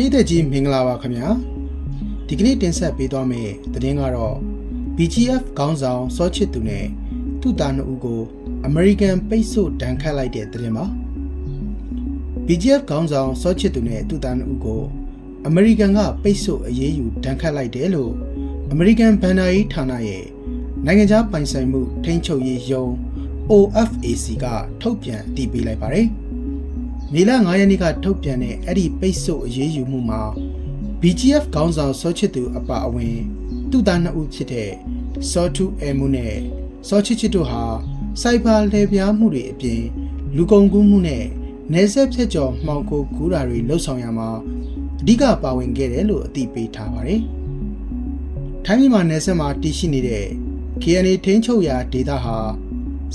ပြည်သက်ကြီးမင်္ဂလာပါခင်ဗျာဒီကနေ့တင်ဆက်ပေးသွားမယ့်သတင်းကတော့ BGF ခေါင်းဆောင်စောချစ်သူနဲ့သူ့သားနှစ်ဦးကို American ပိတ်ဆို့ဒဏ်ခတ်လိုက်တဲ့သတင်းပါ BGF ခေါင်းဆောင်စောချစ်သူနဲ့သူ့သားနှစ်ဦးကို American ကပိတ်ဆို့အရေးယူဒဏ်ခတ်လိုက်တယ်လို့ American ဘန်နာရေးဌာနရဲ့နိုင်ငံခြားပိုင်ဆိုင်မှုထိန်းချုပ်ရေးယုံ OFAC ကထုတ်ပြန်အတည်ပြုလိုက်ပါတယ်။ မေလ9ရက်နေ့ကထုတ်ပြန်တဲ့အဲ့ဒီပိတ်ဆို့အရေးယူမှုမှာ BGF ခေါင်းဆောင်စောချစ်သူအပါအဝင်သူ့သားနှစ်ဦးဖြစ်တဲ့စောထုအဲမှုနဲ့စောချစ်ချစ်တို့ဟာစိုက်ဘာလှည့်ပြားမှုတွေအပြင်လူကုန်ကူးမှုနဲ့နေဆက်ဖြတ်ကျော်မှောင်ခိုကူးတာတွေလှုပ်ဆောင်ရမှာအဓိကပါဝင်ခဲ့တယ်လို့အသိပေးထားပါတယ်။ထိုင်းမြန်မာနယ်စပ်မှာတည်ရှိနေတဲ့ KNA ထိန်းချုပ်ရာဒေသဟာ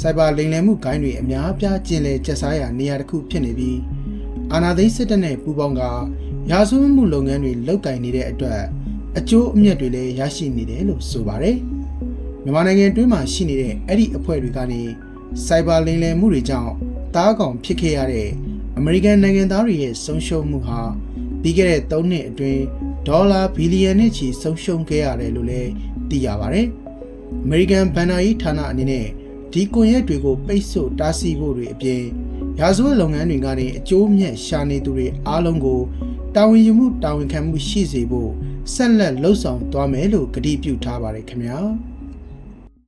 စိုက်ဘာလိမ်လည်မှုဂိုင်းတွေအများအပြားကျင်လည်ကျက်စားရာနေရာတစ်ခုဖြစ်နေပြီးအာဏာသိမ်းစစ်တပ်နဲ့ပူးပေါင်းကရာဇဝတ်မှုလုပ်ငန်းတွေလုပ်ကင်နေတဲ့အတွက်အကျိုးအမြတ်တွေလည်းရရှိနေတယ်လို့ဆိုပါတယ်။မြန်မာနိုင်ငံတွင်းမှာရှိနေတဲ့အဲ့ဒီအဖွဲ့တွေကနေစိုက်ဘာလိမ်လည်မှုတွေကြောင့်တားကောင်ဖြစ်ခဲ့ရတဲ့အမေရိကန်နိုင်ငံသားတွေရဲ့ဆုံးရှုံးမှုဟာပြီးခဲ့တဲ့3နှစ်အတွင်းဒေါ်လာဘီလီယံနဲ့ချီဆုံးရှုံးခဲ့ရတယ်လို့လည်းသိရပါတယ်။အမေရိကန်ဘန်နာရေးဌာနအနေနဲ့ ဒီကွန်ရက်တွေကိုပိတ်ဆို့တားဆီးဖို့တွေအပြင်ရာဇဝတ်လုပ်ငန်းတွေကနေအကျိုးမြတ်ရှာနေသူတွေအားလုံးကိုတာဝန်ယူမှုတာဝန်ခံမှုရှိစေဖို့ဆက်လက်လှုံ့ဆော်သွားမယ်လို့ကတိပြုထားပါတယ်ခင်ဗျာ။